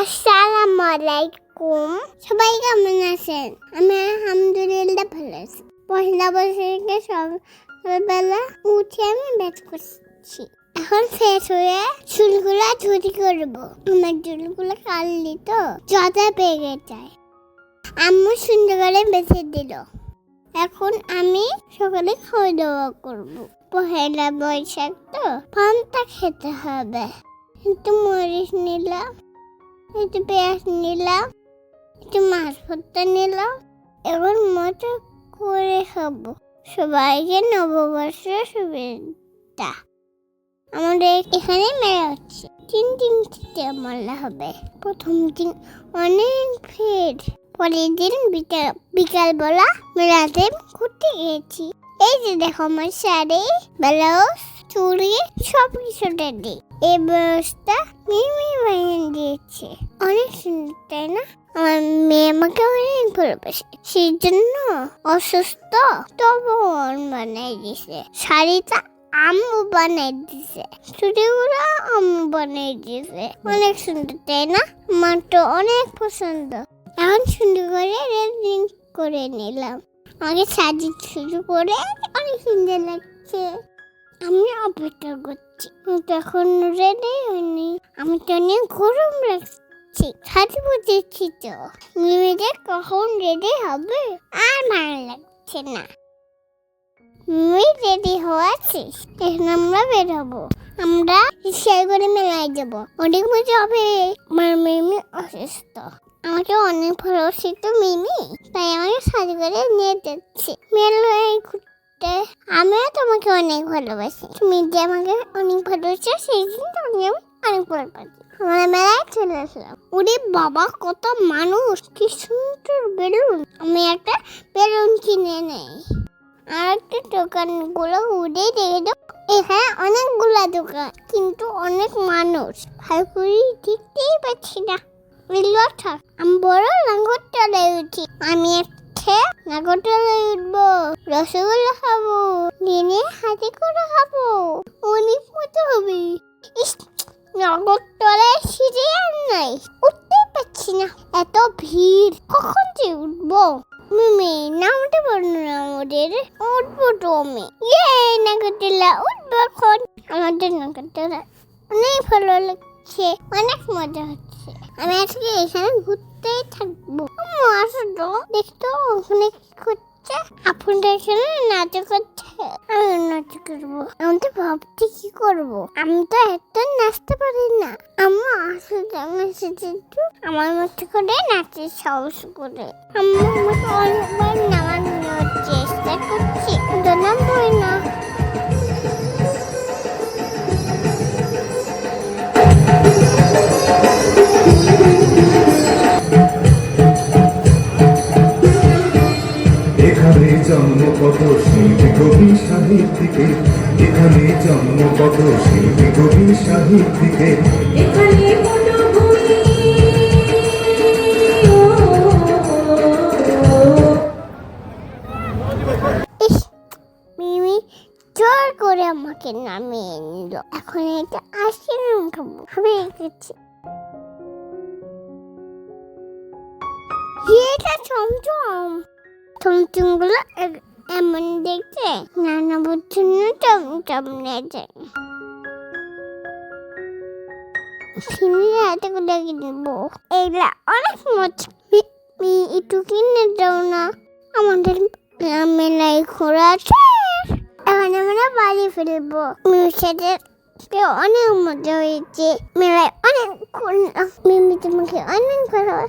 আসসালামু আলাইকুম সবাই কেমন আছেন? আমি আলহামদুলিল্লাহ ভালো আছি। পয়লা বৈশাখে সকালবেলা উঠে আমি ব্যাট করছি। এখন ফ্রেশ হয়ে চুলগুলো ঝুরি করব। আমার চুলগুলো কাটলি তো জদা পেয়ে যায় আম্মু সুন্দর করে বেছে দিল। এখন আমি সকালে খাওয়া দাওয়া করব। পহেলা বৈশাখ তো, পান্তা খেতে হবে। কিন্তু মরিচ নিলাম। একটু পেঁয়াজ নিলাম, একটু মাছ ভর্তা নিলাম এবার মতো করে খাব। সবাইকে নববর্ষের শুভেচ্ছা। আমাদের এখানে মেলা হচ্ছে। তিন দিন থেকে মেলা হবে। প্রথম দিন অনেক ভিড়। পরের দিন বিকাল, বিকালবেলা মেলাতে ঘুরতে গিয়েছি। এই যে দেখো আমার শাড়ি, ব্লাউজ চুড়ি সব কিছু রেডি এই ব্যবস্থা মিমি বানিয়ে দিয়েছে। অনেক সুন্দর, তাই না? আমার মেয়ে আমাকে অনেক ভালোবাসে। সেই জন্য অসুস্থ তবু বানাই দিছে শাড়িটা আম্মু বানাই দিছে চুড়িগুলো আম্মু বানাই দিছে অনেক সুন্দর, তাই না? আমার তো অনেক পছন্দ। এখন সুন্দর করে রেডি করে নিলাম। আগে সাজিয়ে শুরু করে অনেক সুন্দর লাগছে। আমি অপেক্ষা করছি। আমি তো এখন রেডি হয়নি আমি তো অনেক গরম লাগছে। সাজি বুঝেছি তো। মেয়েদের কখন রেডি হবে? আর ভালো লাগছে না। মেয়ে রেডি হওয়া এখন আমরা বের হব আমরা শেয়ার করে মেলায় যাব। অনেক মজা হবে। আমার মেয়ে অসুস্থ। আমাকে অনেক ভালোবাসি তো মিমি তাই আমাকে সাজি করে নিয়ে যাচ্ছে। মেলায় ঘুরতে আমিও তোমাকে অনেক ভালোবাসি। তুমি যে আমাকে অনেক ভালোবাসো, সেই জন্য তোমাকে আমি অনেক ভালোবাসি। আমরা মেলায় চলে আসলাম। ওরে বাবা, কত মানুষ! কি সুন্দর বেলুন! আমি একটা বেলুন কিনে নেই। আর একটা দোকানগুলো উঠেই দেখে দাও। এখানে অনেকগুলা দোকান, কিন্তু অনেক মানুষ। ভালো করে দেখতেই পাচ্ছি না। বিল্লটা আমি বড় নাগরতলায় উঠি আমি একটা নাগরতলায় উঠবো, রসগোল্লা খাব দিনে হাতে করে খাব। অনেক মজা হবে। নাগরতলায় সিঁড়ি আর নাই। উঠতে পারছি না। এত ভিড়। কখন যে উঠবো? মিমি নামতে পারল না আমাদের। উঠবো তো আমি ইয়ে নাগরতলা উঠবো এখন। আমাদের নাগরতলা অনেক ভালো লাগছে। অনেক মজা হচ্ছে। আমি আজকে এখানে ঘুরতেই থাকব। আম্মু আসো তো দেখতো ওখানে কি করছে? আপনাদের এখানে নাচ করছে আমি নাচ করব। আমি তো ভাবছি কি করব? আমি তো এত নাচতে পারি না। আম্মু আসো আমি একটু আমার মতো করে নাচের সাহস করে। আম্মু আমাকে অনেকবার নামানোর চেষ্টা করছি। কিন্তু নামবই না জন্ম কত শিল্পী কবি সাহিত্যিকে এখানে জন্ম কত শিল্পী কবি সাহিত্যিকে। এখানে ইস মিমি জোর করে আমাকে নামিয়ে নিল। এখন এটা আইসক্রিম খাব হবে গেছি এটা চমচম। এ- এমন দেখতে নানা বুঝছেন না চমচম নেছে সিমির হাতে করে কিনবো এগুলা অনেক মজা। একটু কিনে দাও না। আমাদের মেলায় ঘোরা শেষ এখন আমরা বাড়ি ফিরবো। সাথে অনেক মজা হয়েছে। মেলায় অনেক ঘুরলাম মিমি তোমাকে অনেক ভালো